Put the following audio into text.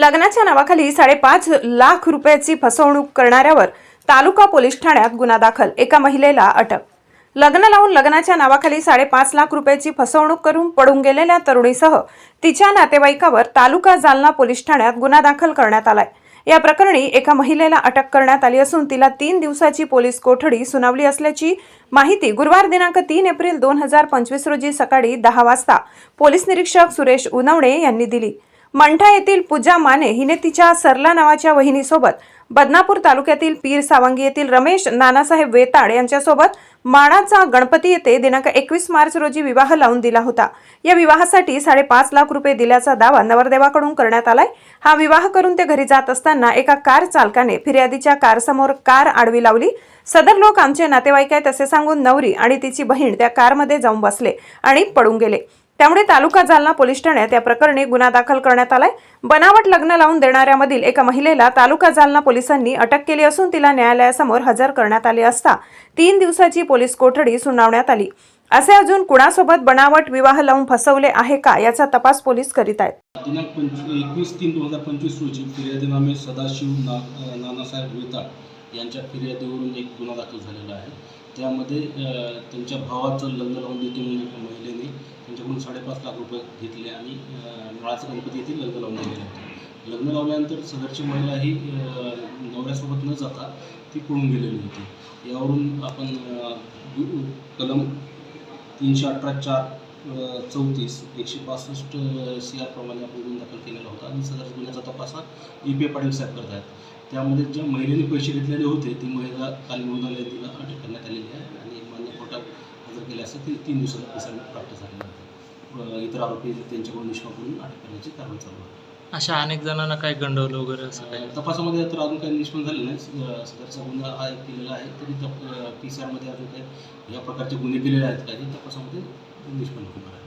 लग्नाच्या नावाखाली साडेपाच लाख रुपयाची फसवणूक करणाऱ्यावर तालुका पोलीस ठाण्यात गुन्हा दाखल. एका महिलेला अटक. लग्न लावून लग्नाच्या नावाखाली साडेपाच लाख रुपयाची फसवणूक करून पडून गेलेल्या तरुणीसह तिच्या नातेवाईकावर तालुका जालना पोलीस ठाण्यात गुन्हा दाखल करण्यात आलाय. या प्रकरणी एका महिलेला अटक करण्यात आली असून तिला तीन दिवसाची पोलीस कोठडी सुनावली असल्याची माहिती गुरुवार दिनांक तीन एप्रिल दोन हजार पंचवीस रोजी सकाळी दहा वाजता पोलीस निरीक्षक सुरेश उनवणे यांनी दिली. मंठा येथील पूजा माने हिने तिच्या सरला नावाच्या वहिनीसोबत बदनापूर तालुक्यातील पीर सावंगी येथील रमेश नानासाहेब वेताड यांच्यासोबत माणाचा गणपती येथे दिनांक एकवीस मार्च रोजी विवाह लावून दिला होता. या विवाहासाठी साडेपाच लाख रुपये दिल्याचा दावा नवरदेवाकडून करण्यात आलाय. हा विवाह करून ते घरी जात असताना एका कार चालकाने फिर्यादीच्या कारसमोर कार आडवी लावली. सदर लोक आमचे नातेवाईक आहेत असे सांगून नवरी आणि तिची बहीण त्या कारमध्ये जाऊन बसले आणि पडून गेले. त्यामुळे तालुका जालना पोलीस ठाण्यात या प्रकरणी गुन्हा दाखल करण्यात आलाय. बनावट लग्न लावून देणाऱ्यामधील एका महिलेला तालुका जालना पोलिसांनी अटक केली असून तिला न्यायालयासमोर हजर करण्यात आले असता तीन दिवसाची पोलीस कोठडी सुनावण्यात आली. असे अजून कुणासोबत बनावट विवाह लावून फसवले आहे का याचा तपास पोलीस करीत आहेत. दिनांक एकवीस तीन दोन हजार पंचवीस रोजी फिर्यादीनामे सदाशिव ना नानासाहेब वेताळ यांच्या फिर्यादीवरून एक गुन्हा दाखल झालेला आहे. त्यामध्ये त्यांच्या भावाचं लग्न लावून देते म्हणून एका महिलेने त्यांच्याकडून साडेपाच लाख रुपये घेतले आणि अ, नळाचं गणपती येथे लग्न लावून दिलेलं होतं लग्न लावल्यानंतर सदरची महिला ही नवऱ्यासोबत न जाता ती पळून गेलेली होती. यावरून आपण कलम तीनशे अठरा चार चौतीस एकशे पासष्ट सी आर प्रमाणे आपण गुन्हा दाखल केलेला होता आणि सदर गुन्ह्याचा तपास हा ई पी पाटील साहेब करत आहेत. त्यामध्ये ज्या महिलेने पैसे घेतलेले होते ती महिला काल निवडून तिला अटक करण्यात आलेली आहे आणि मान्य कोर्टात हजर केले असता ती तीन दिवसात असायला प्राप्त झालेलं होतं इतर आरोपी त्यांच्याकडून निष्काम करून अटक करण्याची कारवाई चालू आहे. अशा अनेक जणांना काय गंडवलं वगैरे असं काय तपासामध्ये तर अजून काही निष्पन्न झालं नाही. सदरचा गुन्हा हा एक केलेला आहे तरी पी सी आरमध्ये अजून काही या प्रकारचे गुन्हे केलेले आहेत काही तपासामध्ये निष्पन्न होणार आहे.